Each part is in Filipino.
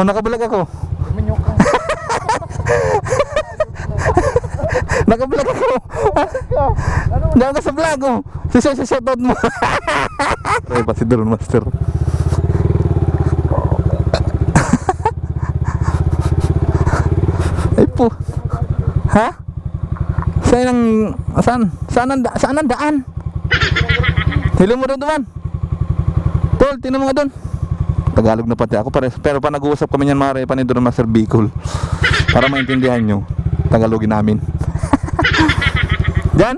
Oh, nakabalag ako. Minyok ka. Nakabalag ako. Diyan ka sa vlog oh. Si si si shoutout mo. Ay pa si Drone Master. Ay po. Ha? Saan ang saan? Saan ang, da- saan ang daan? Hilo mo doon duman. Tol, tinan mo nga doon. Tagalog na pati ako pares. Pero pa nag-uusap kami niyan mare pa ni Drone Master Bicol. Para maintindihan nyo. Tagalogin namin. Diyan?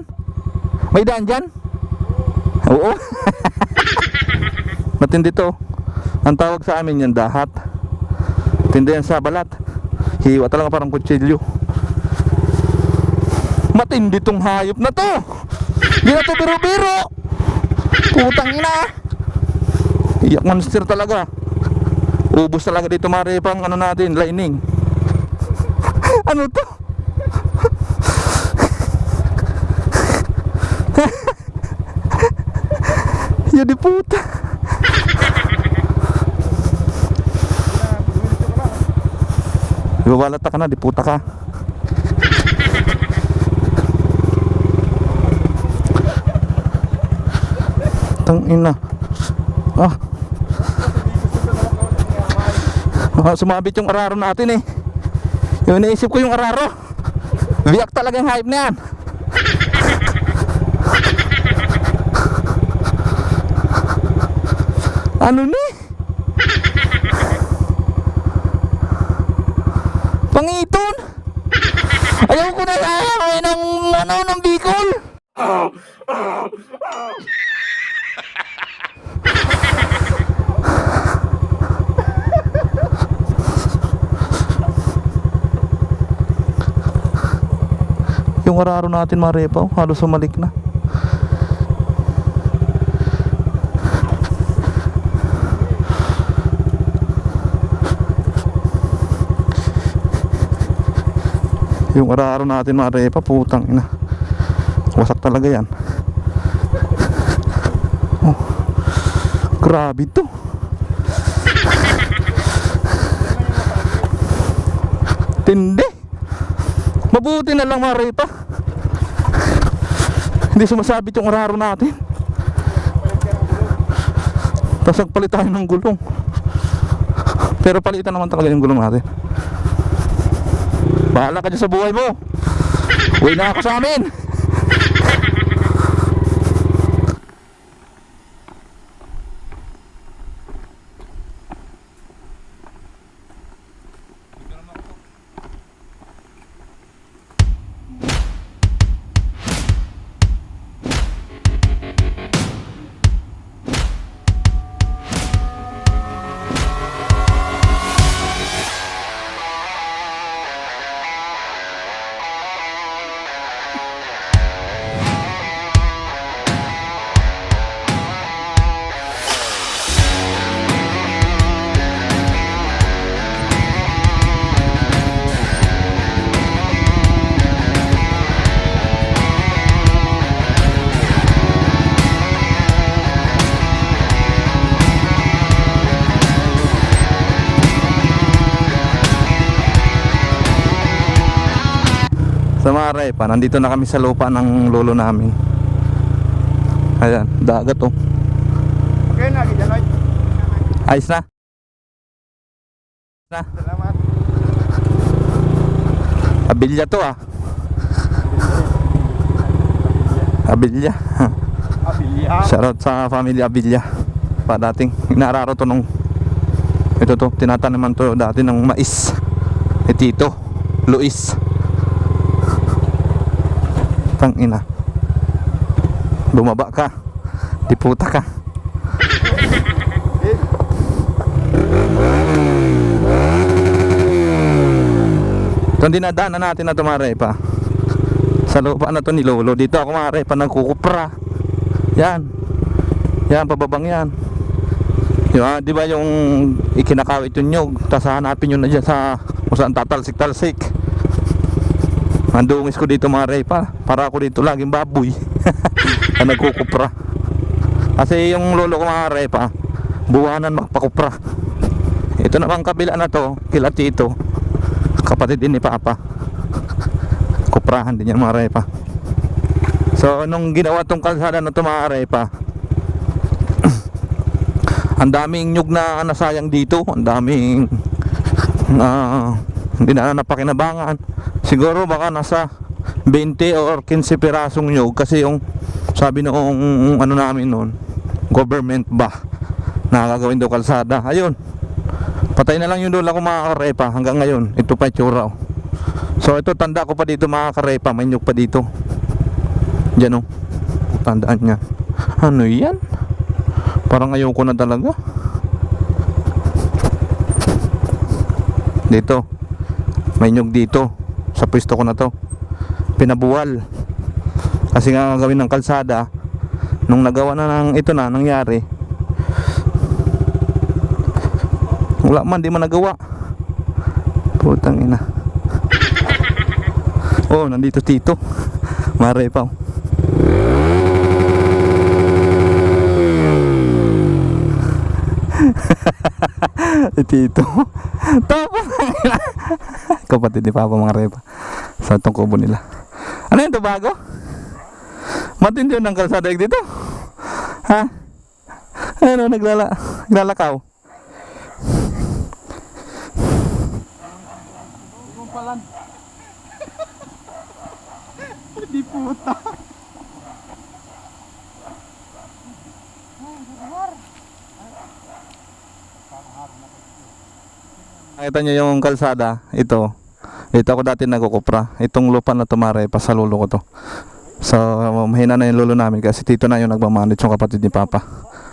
May daan dyan? Oo. Matindi to. Ang tawag sa amin yan dahat. Tindi yan sa balat. Hiwa talaga parang kutsilyo. Matindi tong hayop na to. Hindi na to biro-biro. Putang ina. Iyak monster talaga. Ubus talaga dito mare pang ano natin, lining. ano to? Ya di puta. Iwawalat ka na, di puta ka. Tang ina. Ah. Ah, sumabit yung araro natin eh. Yung naisip ko yung araro. Biyak talaga yung hype na yan. Ano ni? Pangiton? Ayaw ko na ayaw ng ano ng Bicol. Yung araro natin marepaw, halos sumalik na. Yung araro natin marepa, putang ina. Wasak talaga yan. Oh, grabe to. Tindi. Mabuti na lang marepa. Hindi sumasabit yung araro natin. Tapos nagpalit tayo ng gulong. Pero palitan naman talaga yung gulong natin. Bahala ka dyan sa buhay mo. Uwi na ako sa amin. Sa Maray pa, nandito na kami sa lupa ng lolo namin. Ayan, dagat oh. Okay na, Gidanoy. Ayos na. Na, Salamat. abilya to ah. Abilya. Abilia. Shoutout sa family Abilya. Pa dating inararo to nung ito to, tinataniman to dati ng mais. Ni Tito, Luis. Tang ina. Bumaba ka. Di puta ka. Itong dinadaanan natin na tumare pa. Sa lupa na to ni Lolo. Dito ako mare pa nagkukupra. Yan. Yan, pababang yan. Yung, ah, di ba yung ikinakawit yung nyog, tapos hanapin nyo na dyan sa kung saan tatalsik-talsik. Andungis ko dito mga pa, para ako dito laging baboy. na nagkukupra. Kasi yung lolo ko mga rey pa, buwanan magpakupra. Ito naman kabila na to, kila Tito. Kapatid din ni Papa. Kuprahan din yan mga repa. So, nung ginawa tong kalsada na to mga repa, ang daming nyug na nasayang dito. Ang daming ah, hindi na napakinabangan. Siguro baka nasa 20 or 15 pirasong nyug kasi yung sabi noong ano namin noon, government ba na gagawin daw kalsada. Ayun. Patay na lang yung lola ko mga karepa hanggang ngayon. Ito pa itsura. oh. So ito tanda ko pa dito mga karepa, may nyug pa dito. Diyan oh. Tandaan niya. Ano yan? Parang ayoko na talaga. Dito. May nyug dito. Sa pwesto ko na to. Pinabuwal. Kasi nga gawin ng kalsada. Nung nagawa na ng ito na, nangyari. Wala man, di man nagawa. Putang ina. Oh, nandito tito. Mare pa. oh. si Tito. Tapos kapatid ni Papa mga repa. Sa itong kubo nila. Ano yun to bago? Matindi yun ang kalsada yung dito. Ha? Ano naglala naglalakaw? Di puta. Nakita niyo yung kalsada, ito. Dito ako dati nagkukupra. Itong lupa na tumare, pasalulo ko to. So, mahina na yung lulo namin kasi tito na yung nagmamanage yung kapatid ni Papa.